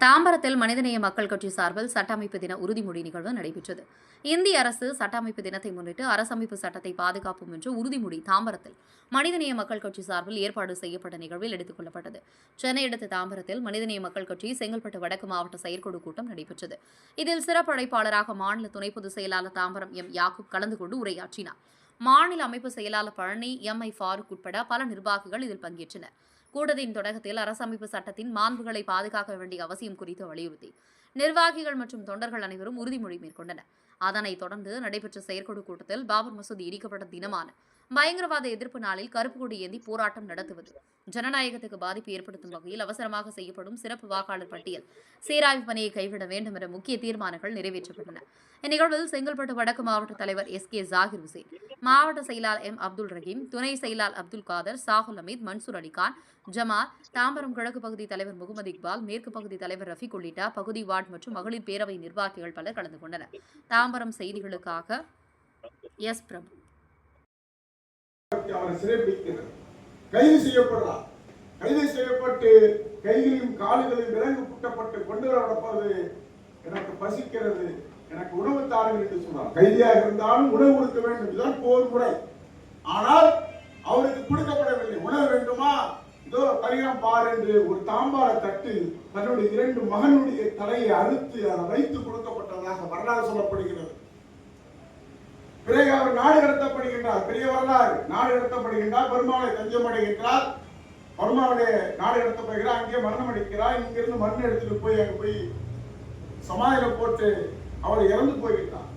தாம்பரத்தில் மனிதநேய மக்கள் கட்சி சார்பில் சட்ட அமைப்பு தின உறுதிமொழி நிகழ்வு நடைபெற்றது. இந்திய அரசு சட்ட அமைப்பு தினத்தை முன்னிட்டு அரசமைப்பு சட்டத்தை பாதுகாப்போம் என்று உறுதிமொழி தாம்பரத்தில் மனிதநேய மக்கள் கட்சி சார்பில் ஏற்பாடு செய்யப்பட்ட நிகழ்வில் எடுத்துக் கொள்ளப்பட்டது. சென்னை அடுத்த தாம்பரத்தில் மனிதநேய மக்கள் கட்சி செங்கல்பட்டு வடக்கு மாவட்ட செயற்குழு கூட்டம் நடைபெற்றது. இதில் சிறப்பு அழைப்பாளராக மாநில துணை பொதுச் செயலாளர் தாம்பரம் எம். யாக்கூப் கலந்து கொண்டு உரையாற்றினார். மாநில அமைப்பு செயலாளர் பழனி எம். ஐ. ஃபாரூக் உட்பட பல நிர்வாகிகள் இதில் பங்கேற்றனர். கூட்டத்தின் தொடக்கத்தில் அரசமைப்பு சட்டத்தின் மாண்புகளை பாதுகாக்க வேண்டிய அவசியம் குறித்து வலியுறுத்தி நிர்வாகிகள் மற்றும் தொண்டர்கள் அனைவரும் உறுதிமொழி மேற்கொண்டனர். அதனைத் தொடர்ந்து நடைபெற்ற செயற்குழு கூட்டத்தில் பாபர் மசூதி இடிக்கப்பட்ட தினமான பயங்கரவாத எதிர்ப்பு நாளில் கருப்பு கொடி ஏந்தி போராட்டம் நடத்துவது. ஜனநாயகத்துக்கு பாதிப்பு ஏற்படுத்தும் வகையில் அவசரமாக செய்யப்படும் சிறப்பு வாக்காளர் பட்டியல் சீராய்வு பணியை கைவிட வேண்டும் என்ற முக்கிய தீர்மானங்கள் நிறைவேற்றப்பட்டன. இந்நிகழ்வில் செங்கல்பட்டு வடக்கு மாவட்ட தலைவர் எஸ் கே ஜாகிர் உசேன் மாவட்ட செயலாளர் எம் அப்துல் ரஹீம் துணை செயலாளர் அப்துல் காதர் சாகுல் அமீத் மன்சூர் அலிகான் ஜமால் தாம்பரம் கிழக்கு பகுதி தலைவர் முகமது இக்பால் மேற்கு பகுதி தலைவர் ரஃபிக் உள்ளிட்ட பகுதி வார்டு மற்றும் மகளிர் பேரவை நிர்வாகிகள் பலர் கலந்து கொண்டனர். தாம்பரம் செய்திகளுக்காக எஸ் பிரபு. அவரை சிறைப்பிடிக்கிறது கைது செய்யப்படுறார். கைது செய்யப்பட்டு கைகளையும் கால்களையும் விலங்கு புட்டப்பட்டு கொண்டு வரப்படுவது எனக்கு பசிக்கிறது எனக்கு உணவு தாருங்கள் என்று சொன்னார். கைதியாக இருந்தாலும் உணவு கொடுக்க வேண்டும். இதுதான் போர் முறை. ஆனால் அவருக்கு கொடுக்கப்படவில்லை. உணவு வேண்டுமா? இதோ பரிகாரம் பார் என்று ஒரு தாம்பார தட்டு தன்னுடைய இரண்டு மகனுடைய தலையை அறுத்து அதை வைத்து கொடுக்கப்பட்டதாக வரலாறு சொல்லப்படுகிறது. நாடு கடத்தப்படுகின்றார் பெரிய வரலாறு. நாடு கடத்தப்படுகின்றார் பெருமாளை தஞ்சம் அடைகின்றார். பெருமாளுடைய நாடு கடத்தப்படுகிறார் அங்கே மரணம் அடிக்கிறார். இங்கிருந்து மண் எடுத்துட்டு போய் அங்க போய் சமாதியில போட்டு அவர் இறந்து போய்விட்டார்.